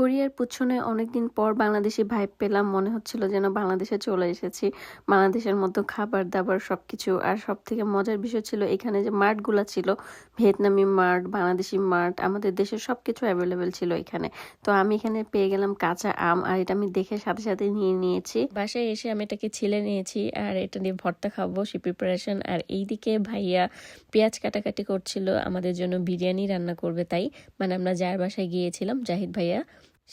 কোরিয়ার পিছনে অনেকদিন পর বাংলাদেশি ভাইব পেলাম। মনে হচ্ছিল যেন বাংলাদেশে চলে এসেছি। বাংলাদেশের মতো খাবার দাবার সবকিছু। আর সব থেকে মজার বিষয় ছিল এখানে যে মার্টগুলো ছিল, ভিয়েতনামি মার্ট বাংলাদেশি মার্ট আমাদের দেশের সব কিছু অ্যাভেলেবেল ছিল এখানে। তো আমি এখানে পেয়ে গেলাম কাঁচা আম, আর এটা আমি দেখে সাথে সাথে নিয়ে নিয়েছি। বাসায় এসে আমি এটাকে ছিলে নিয়েছি, আর এটা নিয়ে ভর্তা খাব, সে প্রিপারেশন আর এইদিকে ভাইয়া পেঁয়াজ কাটাকাটি করছিল, আমাদের জন্য বিরিয়ানি রান্না করবে তাই। মানে আমরা যার বাসায় গিয়েছিলাম, জাহিদ ভাইয়া।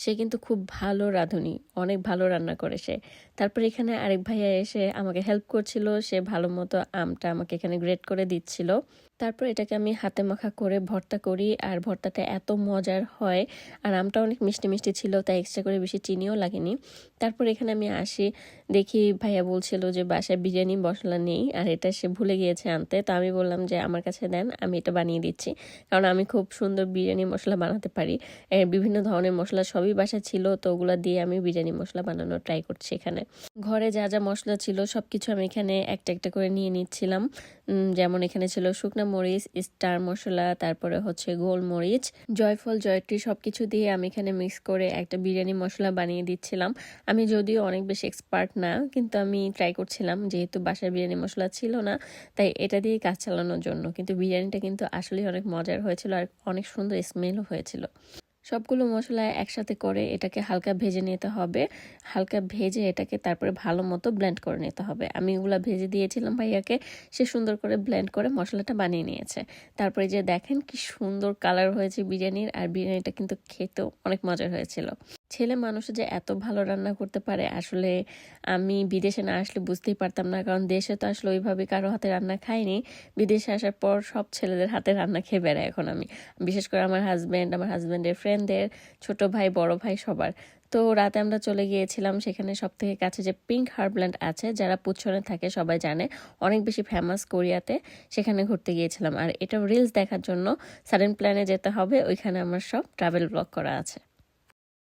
সে কিন্তু খুব ভালো রাঁধুনি, অনেক ভালো রান্না করে সে। তারপর এখানে আরেক ভাইয়া এসে আমাকে হেল্প করছিল, সে ভালো মতো আমটা আমাকে এখানে গ্রেট করে দিচ্ছিল। তারপর এটাকে আমি হাতে মাখা করে ভর্তা করি, আর ভর্তাটা এত মজার হয়, আর আমটা অনেক মিষ্টি মিষ্টি ছিল, তাই এক্সট্রা করে বেশি চিনিও লাগেনি। তারপর এখানে আমি আসি, দেখি ভাইয়া বলছিল যে বাসায় বিরিয়ানি মশলা নেই, আর এটা সে ভুলে গিয়েছে আনতে। তো আমি বললাম যে আমার কাছে দেন, আমি এটা বানিয়ে দিচ্ছি। কারণ আমি খুব সুন্দর বিরিয়ানি মশলা বানাতে পারি। বিভিন্ন ধরনের মশলা সবই বাসা ছিল, তো ওগুলো দিয়ে আমি বিরিয়ানি মশলা বানানোর ট্রাই করছি এখানে। ঘরে যা যা মশলা ছিল সব কিছু আমি এখানে একটা একটা করে নিয়ে নিচ্ছিলাম। যেমন এখানে ছিল শুকনো মরিচ, স্টার মশলা, তারপরে হচ্ছে গোলমরিচ, জয়ফল, জয়ত্রী সব কিছু দিয়ে আমি এখানে মিক্স করে একটা বিরিয়ানি মশলা বানিয়ে দিচ্ছিলাম। আমি যদিও অনেক বেশি এক্সপার্ট না, কিন্তু আমি ট্রাই করছিলাম, যেহেতু বাসার বিরিয়ানি মশলা ছিল না, তাই এটা দিয়ে কাজ চালানোর জন্য। কিন্তু বিরিয়ানিটা কিন্তু আসলেই অনেক মজার হয়েছিল আর অনেক সুন্দর স্মেলও হয়েছিল। সবগুলো মশলা একসাথে করে এটাকে হালকা ভেজে নিতে হবে। হালকা ভেজে এটাকে তারপরে ভালো মতো ব্লেন্ড করে নিতে হবে। আমি ওগুলা ভেজে দিয়েছিলাম ভাইয়াকে, সে সুন্দর করে ব্লেন্ড করে মশলাটা বানিয়ে নিয়েছে। তারপরে যে দেখেন কি সুন্দর কালার হয়েছে বিরিয়ানির, আর বিরিয়ানিটা কিন্তু খেতেও অনেক মজার হয়েছিল। ছেলে মানুষ যে এত ভালো রান্না করতে পারে, আসলে আমি বিদেশে না আসলে বুঝতেই পারতাম না। কারণ দেশে তো আসলে ওইভাবে কারও হাতে রান্না খাইনি। বিদেশে আসার পর সব ছেলেদের হাতে রান্না খেয়ে বেড়াই এখন আমি। বিশেষ করে আমার হাজব্যান্ড আমার হাজব্যান্ডের ফ্রেন্ডদের ছোট ভাই, বড় ভাই সবার। তো রাতে আমরা চলে গিয়েছিলাম, সেখানে সব থেকে কাছে যে পিঙ্ক হারব্ল্যান্ড আছে, যারা পুচ্ছনে থাকে সবাই জানে। অনেক বেশি ফেমাস কোরিয়াতে সেখানে ঘুরতে গিয়েছিলাম। আর এটা রিলস দেখার জন্য সাডেন প্ল্যানে যেতে হবে, ওইখানে আমার সব ট্রাভেল ব্লগ করা আছে।